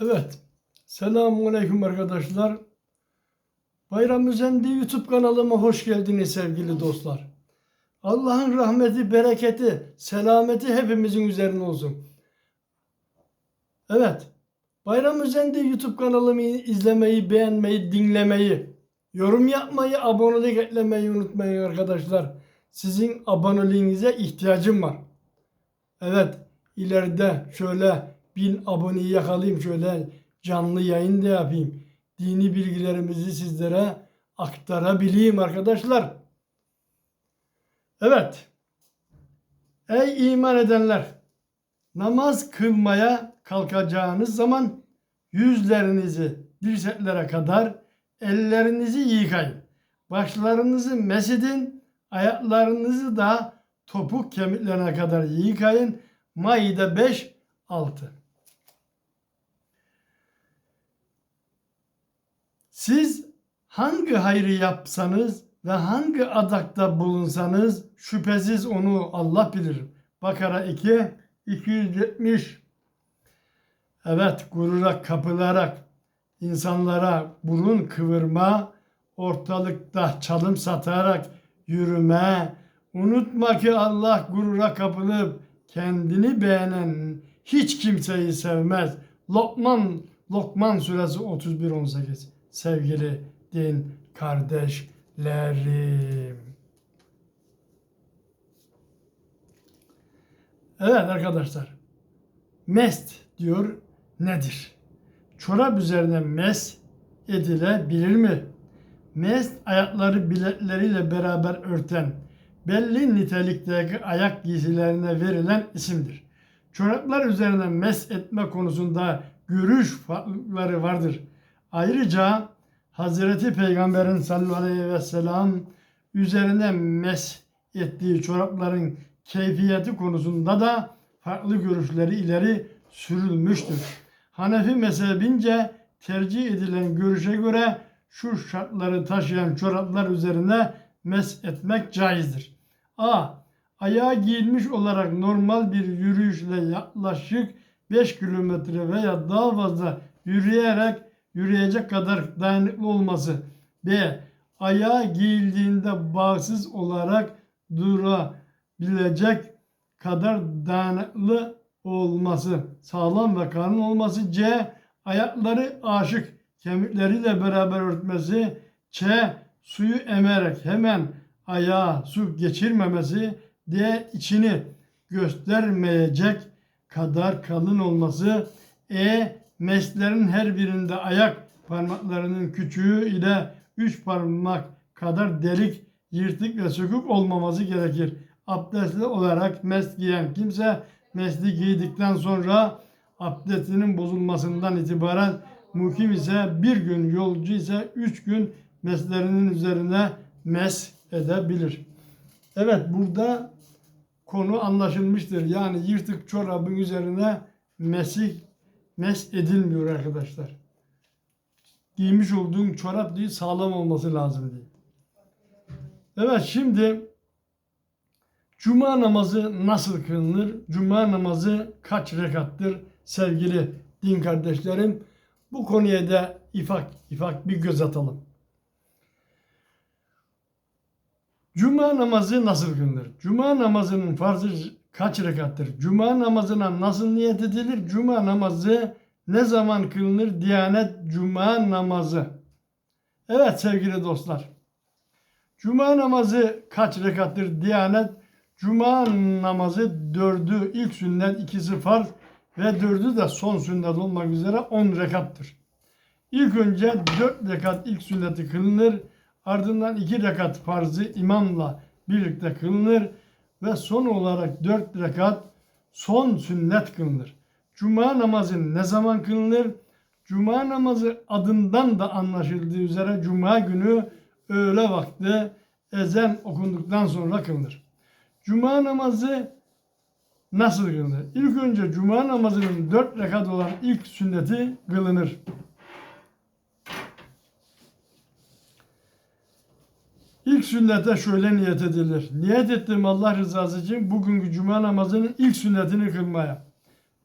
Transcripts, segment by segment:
Evet. Selamun Aleyküm arkadaşlar. Bayram Üzendi YouTube kanalıma hoş geldiniz sevgili dostlar. Allah'ın rahmeti, bereketi, selameti hepimizin üzerine olsun. Evet. Bayram Üzendi YouTube kanalımı izlemeyi, beğenmeyi, dinlemeyi, yorum yapmayı, abonelik eklemeyi unutmayın arkadaşlar. Sizin aboneliğinize ihtiyacım var. Evet, ileride şöyle bin aboneyi yakalayayım, şöyle canlı yayın da yapayım. Dini bilgilerimizi sizlere aktarabileyim arkadaşlar. Evet. Ey iman edenler! Namaz kılmaya kalkacağınız zaman yüzlerinizi dirseklere kadar ellerinizi yıkayın. Başlarınızı mesedin, ayaklarınızı da topuk kemiklerine kadar yıkayın. Maide 5 6. Siz hangi hayrı yapsanız ve hangi adakta bulunsanız şüphesiz onu Allah bilir. Bakara 2 270 Evet gurura kapılarak insanlara burun kıvırma, ortalıkta çalım satarak yürüme, unutma ki Allah gurura kapılıp kendini beğenen hiç kimseyi sevmez. Lokman Lokman suresi 31 18 sevgili din kardeşlerim. Evet arkadaşlar. Mest diyor nedir? Çorap üzerine mes edilebilir mi? Mest ayakları biletleriyle beraber örten belli nitelikteki ayak giysilerine verilen isimdir. Çoraplar üzerine mes etme konusunda görüş farklılıkları vardır. Ayrıca Hazreti Peygamber'in sallallahu aleyhi ve sellem üzerine mes ettiği çorapların keyfiyeti konusunda da farklı görüşleri ileri sürülmüştür. Hanefi mezhebince tercih edilen görüşe göre şu şartları taşıyan çoraplar üzerine mes etmek caizdir. A. Ayağa giyilmiş olarak normal bir yürüyüşle yaklaşık 5 kilometre veya daha fazla yürüyerek yürüyecek kadar dayanıklı olması. B. Ayağa giyildiğinde bağımsız olarak durabilecek kadar dayanıklı olması. Sağlam ve kalın olması. C. Ayakları aşık kemikleriyle beraber örtmesi. Ç. Suyu emerek hemen ayağa su geçirmemesi. D. içini göstermeyecek kadar kalın olması. E. Meslerin her birinde ayak parmaklarının küçüğü ile üç parmak kadar delik, yırtık ve sökük olmaması gerekir. Abdestli olarak mes giyen kimse mesli giydikten sonra abdestinin bozulmasından itibaren mukim ise bir gün, yolcu ise üç gün meslerinin üzerine mes edebilir. Evet burada konu anlaşılmıştır. Yani yırtık çorabın üzerine mesih mes edilmiyor arkadaşlar. Giymiş olduğun çorap değil sağlam olması lazım diye. Evet şimdi Cuma namazı nasıl kılınır? Cuma namazı kaç rekattır sevgili din kardeşlerim? Bu konuya da ifak ifak bir göz atalım. Cuma namazı nasıl kılınır? Cuma namazının farzı kaç rekattır? Cuma namazına nasıl niyet edilir? Cuma namazı ne zaman kılınır? Diyanet Cuma namazı. Evet sevgili dostlar. Cuma namazı kaç rekattır? Diyanet Cuma namazı dördü ilk sünnet, ikisi farz ve dördü de son sünnet olmak üzere on rekattır. İlk önce dört rekat ilk sünneti kılınır. Ardından iki rekat farzı imamla birlikte kılınır ve son olarak dört rekat son sünnet kılınır. Cuma namazı ne zaman kılınır? Cuma namazı adından da anlaşıldığı üzere Cuma günü öğle vakti ezan okunduktan sonra kılınır. Cuma namazı nasıl kılınır? İlk önce Cuma namazının dört rekat olan ilk sünneti kılınır. İlk sünnete şöyle niyet edilir. Niyet ettim Allah rızası için bugünkü cuma namazının ilk sünnetini kılmaya.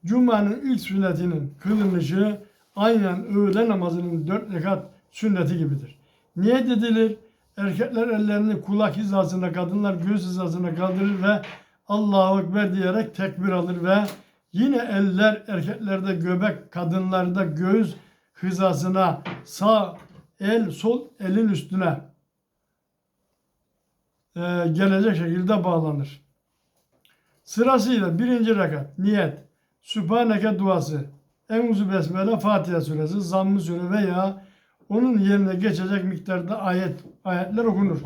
Cuma'nın ilk sünnetinin kılınışı aynen öğle namazının dört rekat sünneti gibidir. Niyet edilir. Erkekler ellerini kulak hizasına, kadınlar göğüs hizasına kaldırır ve Allahu Ekber diyerek tekbir alır ve yine eller erkeklerde göbek, kadınlarda göğüs hizasına, sağ el sol elin üstüne gelecek şekilde bağlanır. Sırasıyla birinci rekat, niyet, Sübhaneke duası, Enguzu Besmele, Fatiha suresi, Zamm-ı sure veya onun yerine geçecek miktarda ayet ayetler okunur.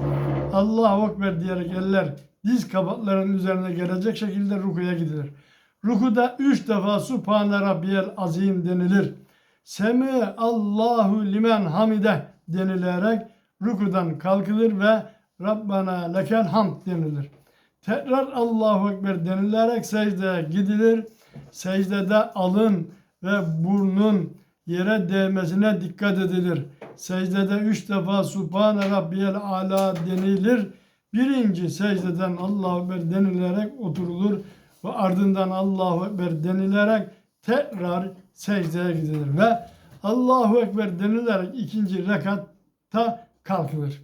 Allahu Ekber diyerek eller diz kapaklarının üzerine gelecek şekilde rukuya gidilir. Rukuda üç defa Subhane Rabbiyel Azim denilir. Semi Allahu limen hamide denilerek rukudan kalkılır ve Rabbana lekel hamd denilir. Tekrar Allahu Ekber denilerek secdeye gidilir. Secdede alın ve burnun yere değmesine dikkat edilir. Secdede üç defa Subhane Rabbiyel Ala denilir. Birinci secdeden Allahu Ekber denilerek oturulur ve ardından Allahu Ekber denilerek tekrar secdeye gidilir ve Allahu Ekber denilerek ikinci rekatta kalkılır.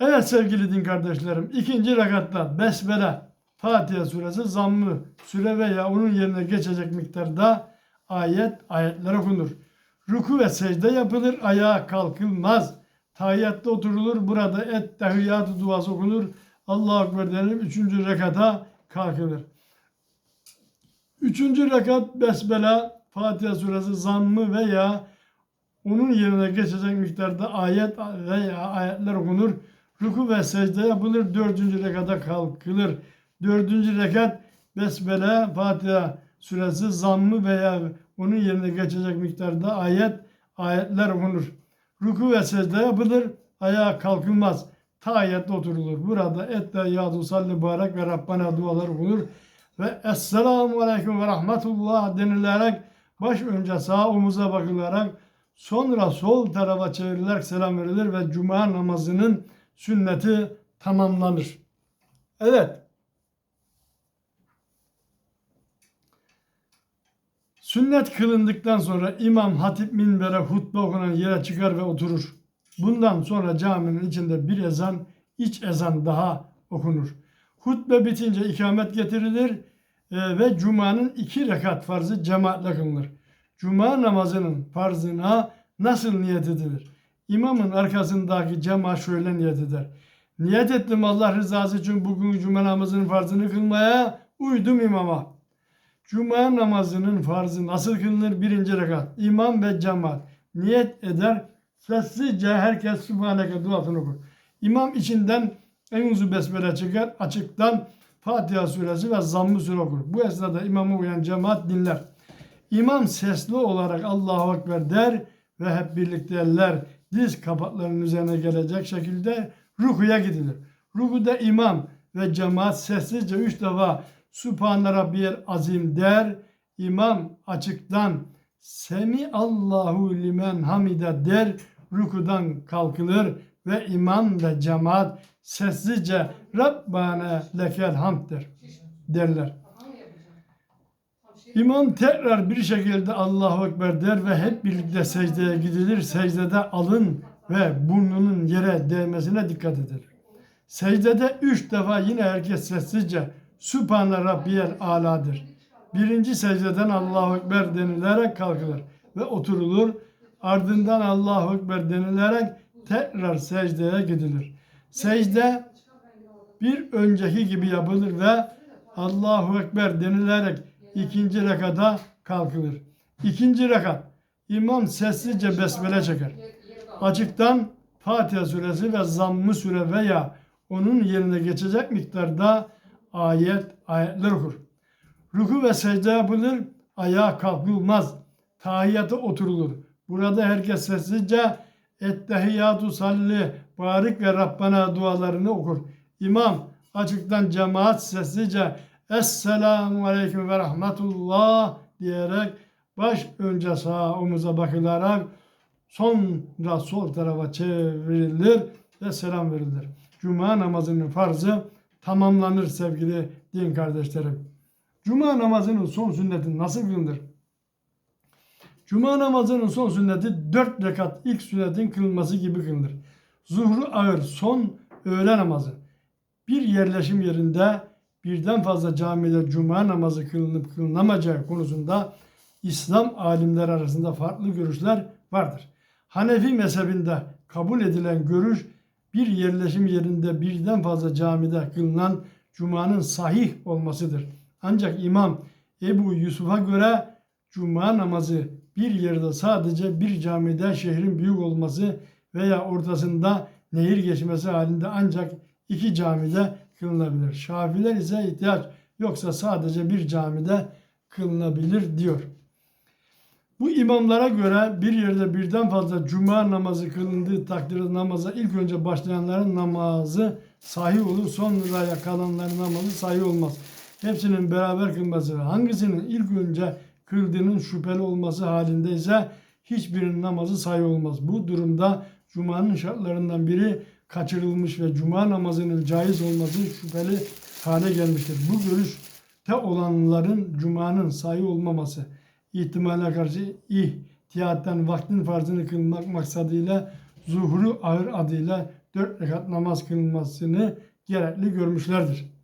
Evet sevgili din kardeşlerim ikinci rekatta Besmele Fatiha suresi zammı süre veya onun yerine geçecek miktarda ayet ayetler okunur. Ruku ve secde yapılır, ayağa kalkılmaz. Tahiyyatta oturulur, burada et tehiyyatı duası okunur. Allahu Ekber denilip üçüncü rekata kalkılır. Üçüncü rekat Besmele Fatiha suresi zammı veya onun yerine geçecek miktarda ayet veya ayetler okunur. Ruku ve secde yapılır. Dördüncü rekata kalkılır. Dördüncü rekat Besmele Fatiha suresi zammı veya onun yerine geçecek miktarda ayet ayetler okunur. Ruku ve secde yapılır. Ayağa kalkılmaz. Tahiyyette oturulur. Burada ette yadu salli barek ve Rabbana dualar okunur. Ve Esselamu Aleyküm ve Rahmetullah denilerek baş önce sağ omuza bakılarak sonra sol tarafa çevrilerek selam verilir ve cuma namazının sünneti tamamlanır. Evet. Sünnet kılındıktan sonra imam hatip minbere hutbe okunan yere çıkar ve oturur. Bundan sonra caminin içinde bir ezan, iç ezan daha okunur. Hutbe bitince ikamet getirilir e, ve Cuma'nın iki rekat farzı cemaatle kılınır. Cuma namazının farzına nasıl niyet edilir? İmamın arkasındaki cemaat şöyle niyet eder. Niyet ettim Allah rızası için bugün cuma namazının farzını kılmaya uydum imama. Cuma namazının farzı nasıl kılınır? Birinci rekat. İmam ve cemaat niyet eder. Sessizce herkes Sübhaneke duasını okur. İmam içinden Enzu Besmele çıkar. Açıktan Fatiha suresi ve Zamm-ı sure okur. Bu esnada imama uyan cemaat dinler. İmam sesli olarak Allahu Ekber der ve hep birlikte eller diz kapaklarının üzerine gelecek şekilde rukuya gidilir. Rukuda imam ve cemaat sessizce üç defa Sübhane Rabbiyel Azim der. İmam açıktan Semi Allahu limen hamide der. Rukudan kalkılır ve imam ve cemaat sessizce Rabbane lekel hamd der derler. İmam tekrar bir şekilde Allahu Ekber der ve hep birlikte secdeye gidilir. Secdede alın ve burnunun yere değmesine dikkat edilir. Secdede üç defa yine herkes sessizce Sübhane Rabbiyel Ala'dır. Birinci secdeden Allahu Ekber denilerek kalkılır ve oturulur. Ardından Allahu Ekber denilerek tekrar secdeye gidilir. Secde bir önceki gibi yapılır ve Allahu Ekber denilerek ikinci rekata kalkılır. İkinci rekat imam sessizce besmele çeker. Açıktan Fatiha suresi ve zamm-ı sure veya onun yerine geçecek miktarda ayet ayetler okur. Ruku ve secde yapılır, ayağa kalkılmaz. Tahiyyata oturulur. Burada herkes sessizce Ettehiyyatu salli barik ve Rabbana dualarını okur. İmam açıktan cemaat sessizce Esselamu Aleyküm ve Rahmetullah diyerek baş önce sağ omuza bakılarak sonra sol tarafa çevrilir ve selam verilir. Cuma namazının farzı tamamlanır sevgili din kardeşlerim. Cuma namazının son sünneti nasıl kılınır? Cuma namazının son sünneti 4 rekat ilk sünnetin kılınması gibi kılınır. Zuhru ağır son öğle namazı. Bir yerleşim yerinde birden fazla camide cuma namazı kılınıp kılınamayacağı konusunda İslam alimleri arasında farklı görüşler vardır. Hanefi mezhebinde kabul edilen görüş bir yerleşim yerinde birden fazla camide kılınan cumanın sahih olmasıdır. Ancak İmam Ebu Yusuf'a göre cuma namazı bir yerde sadece bir camide şehrin büyük olması veya ortasında nehir geçmesi halinde ancak iki camide kılınabilir. Şafiler ise ihtiyaç yoksa sadece bir camide kılınabilir diyor. Bu imamlara göre bir yerde birden fazla cuma namazı kılındığı takdirde namaza ilk önce başlayanların namazı sahih olur. Sonraya kalanların namazı sahih olmaz. Hepsinin beraber kılması hangisinin ilk önce kıldığının şüpheli olması halinde ise hiçbirinin namazı sahih olmaz. Bu durumda Cuma'nın şartlarından biri kaçırılmış ve Cuma namazının caiz olması şüpheli hale gelmiştir. Bu görüşte olanların Cuma'nın sahih olmaması ihtimale karşı ihtiyatten vaktin farzını kılmak maksadıyla zuhru ağır adıyla dört rekat namaz kılınmasını gerekli görmüşlerdir.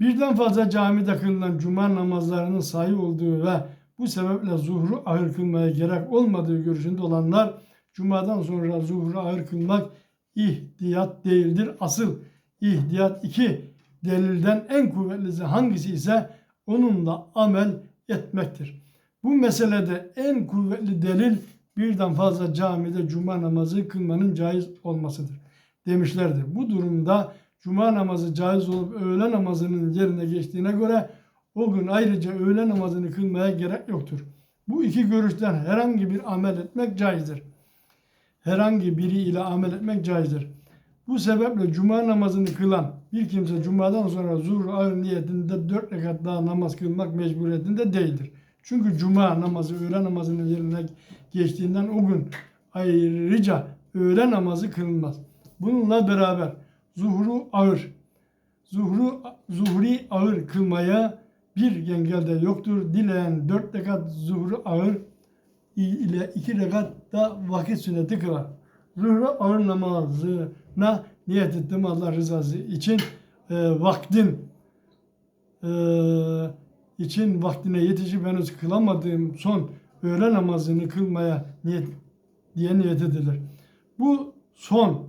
Birden fazla camide kılınan cuma namazlarının sahih olduğu ve bu sebeple zuhru ağır kılmaya gerek olmadığı görüşünde olanlar cumadan sonra zuhru ağır kılmak ihtiyat değildir. Asıl ihtiyat iki delilden en kuvvetlisi hangisi ise onunla amel etmektir. Bu meselede en kuvvetli delil birden fazla camide cuma namazı kılmanın caiz olmasıdır demişlerdi. Bu durumda cuma namazı caiz olup öğle namazının yerine geçtiğine göre o gün ayrıca öğle namazını kılmaya gerek yoktur. Bu iki görüşten herhangi bir amel etmek caizdir. Herhangi biri ile amel etmek caizdir. Bu sebeple cuma namazını kılan bir kimse cumadan sonra zuhur ağır niyetinde dört rekat daha namaz kılmak mecburiyetinde değildir. Çünkü cuma namazı öğle namazının yerine geçtiğinden o gün ayrıca öğle namazı kılınmaz. Bununla beraber zuhru ağır, zuhru, zuhri ağır kılmaya bir engel de yoktur. Dileyen dört rekat zuhru ağır ile iki rekat da vakit sünneti kılar. Zuhru ağır namazına niyet ettim Allah rızası için e, vaktin e, için vaktine yetişip henüz kılamadığım son öğle namazını kılmaya niyet diye niyet edilir. Bu son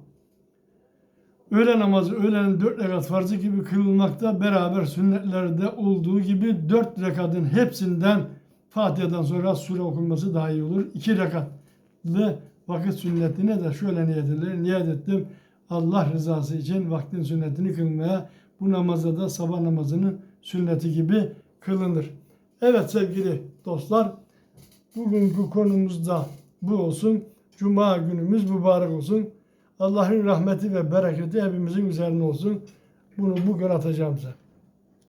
öğle namazı öğlenin dört rekat farzı gibi kılınmakta beraber sünnetlerde olduğu gibi dört rekatın hepsinden Fatiha'dan sonra sure okunması daha iyi olur. İki rekatlı vakit sünnetine de şöyle niyet edilir. Niyet ettim Allah rızası için vaktin sünnetini kılmaya bu namazda da sabah namazının sünneti gibi kılınır. Evet sevgili dostlar bugünkü konumuz da bu olsun. Cuma günümüz mübarek olsun. Allah'ın rahmeti ve bereketi hepimizin üzerine olsun. Bunu bugün atacağım size.